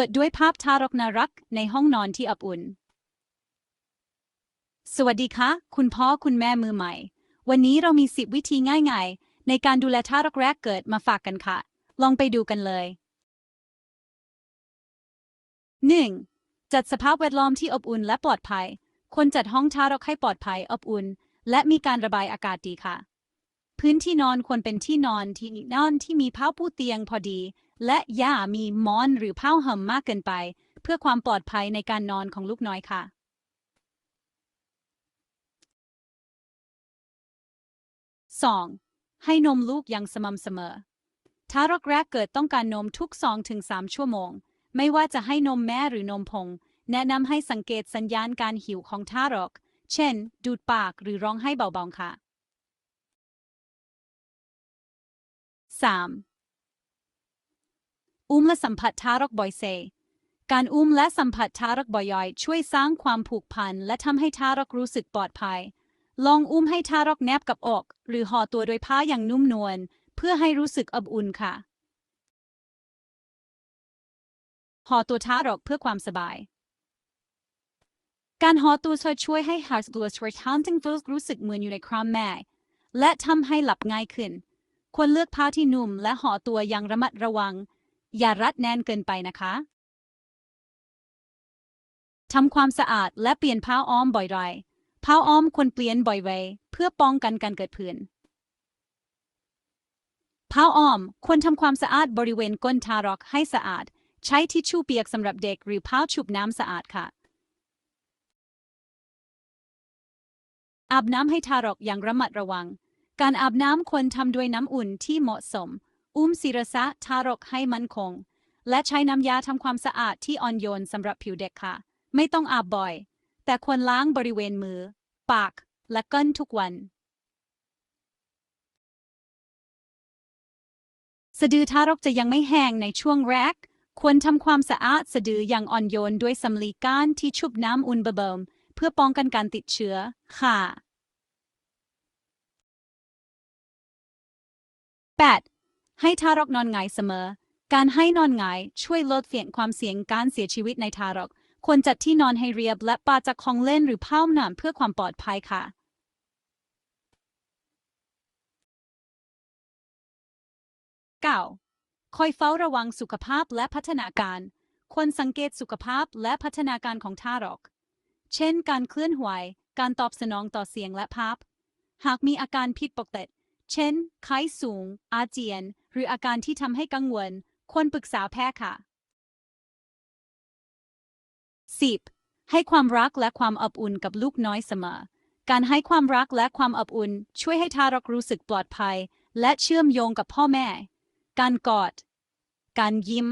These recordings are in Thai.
เปิดด้วยภาพทารกน่ารักในห้องนอนที่อบอุ่น สวัสดีค่ะคุณพ่อคุณแม่มือใหม่ วันนี้เรามีสิบวิธีง่าย ๆ ในการดูแลทารกแรกเกิดมาฝากกันค่ะ ลองไปดูกันเลย 1. จัดสภาพแวดล้อมที่อบอุ่นและปลอดภัย ควรจัดห้องทารกให้ปลอดภัยอบอุ่น และมีการระบายอากาศดีค่ะ พื้นที่นอนควรเป็นที่นอนที่นอนที่มีผ้าปูเตียงพอดี และอย่ามีมอนหรือผ้าห่มมากเกินไป เพื่อความปลอดภัยในการนอนของลูกน้อยค่ะ 2. ให้นมลูกอย่างสม่ำเสมอ ทารกแรกเกิดต้องการนมทุก2-3ชั่วโมง ไม่ว่าจะให้นมแม่หรือนมผงแนะนำให้สังเกตสัญญาณการหิวของทารก เช่น ดูดปากหรือร้องไห้เบาๆค่ะ 3. อุ้มและสัมผัสทารกบ่อยเซ การอุ้มและสัมผัสทารกบ่อยๆช่วยสร้างความผูกพันและทำให้ทารกรู้สึกปลอดภัย ลองอุ้มให้ทารกแนบกับอก หรือห่อตัวโดยผ้าอย่างนุ่มนวลเพื่อให้รู้สึกอบอุ่นค่ะห่อตัวทารกเพื่อความสบาย การห่อตัวจะช่วยให้ Heart g l o s s r e t a n t i n g f e e l รู้สึกเหมือนอยู่ในครามแม่ และทำให้หลับง่ายขึ้น ควรเลือกผ้าที่นุ่มและห่อตัวอย่างระมัดระวัง อย่ารัดแน่นเกินไปนะคะทำความสะอาดและเปลี่ยนผ้าอ้อมบ่อยๆ ผ้าอ้อมควรเปลี่ยนบ่อยๆ เพื่อป้องกันการเกิดผื่น ผ้าอ้อมควรทำความสะอาดบริเวณก้นทารกให้สะอาด ใช้ทิชชู่เปียกสำหรับเด็กหรือผ้าชุบน้ำสะอาดค่ะ อาบน้ำให้ทารกอย่างระมัดระวัง การอาบน้ำควรทำด้วยน้ำอุ่นที่เหมาะสม อุ้มศีรษะทารกให้มั่นคง และใช้น้ำยาทำความสะอาดที่อ่อนโยนสำหรับผิวเด็กค่ะ ไม่ต้องอาบบ่อย แต่ควรล้างบริเวณมือ ปาก และก้นทุกวัน สะดือทารกจะยังไม่แห้งในช่วงแรก ควรทำความสะอาดสะดืออย่างอ่อนโยนด้วยสำลีก้านที่ชุบน้ำอุ่นเบาๆเพื่อป้องกันการติดเชื้อค่ะ 8. ให้ทารกนอนหงายเสมอ การให้นอนหงายช่วยลดเสี่ยงความเสี่ยงการเสียชีวิตในทารก ควรจัดที่นอนให้เรียบและปาจากของเล่นหรือผ้าหนามเพื่อความปลอดภัยค่ะ 9. คอยเฝ้าระวังสุขภาพและพัฒนาการ ควรสังเกตสุขภาพและพัฒนาการของทารก เช่น การเคลื่อนไหว การตอบสนองต่อเสียงและภาพ หากมีอาการผิดปกติ เช่น ไข้สูง อาเจียน หรืออาการที่ทำให้กังวล ควรปรึกษาแพทย์ค่ะ 10. ให้ความรักและความอบอุ่นกับลูกน้อยเสมอ การให้ความรักและความอบอุ่น ช่วยให้ทารกรู้สึกปลอดภัย และเชื่อมโยงกับพ่อแม่ การกอด การยิ้ม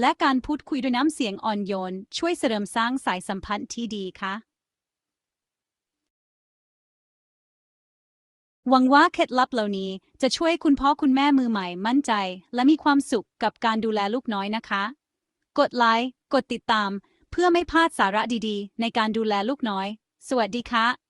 และการพูดคุยด้วยน้ำเสียงอ่อนโยน ช่วยเสริมสร้างสายสัมพันธ์ที่ดีค่ะ หวังว่าเคล็ดลับเหล่านี้จะช่วยคุณพ่อคุณแม่มือใหม่มั่นใจ และมีความสุขกับการดูแลลูกน้อยนะคะ กดไลค์ กดติดตาม เพื่อไม่พลาดสาระดีๆ ในการดูแลลูกน้อย สวัสดีค่ะ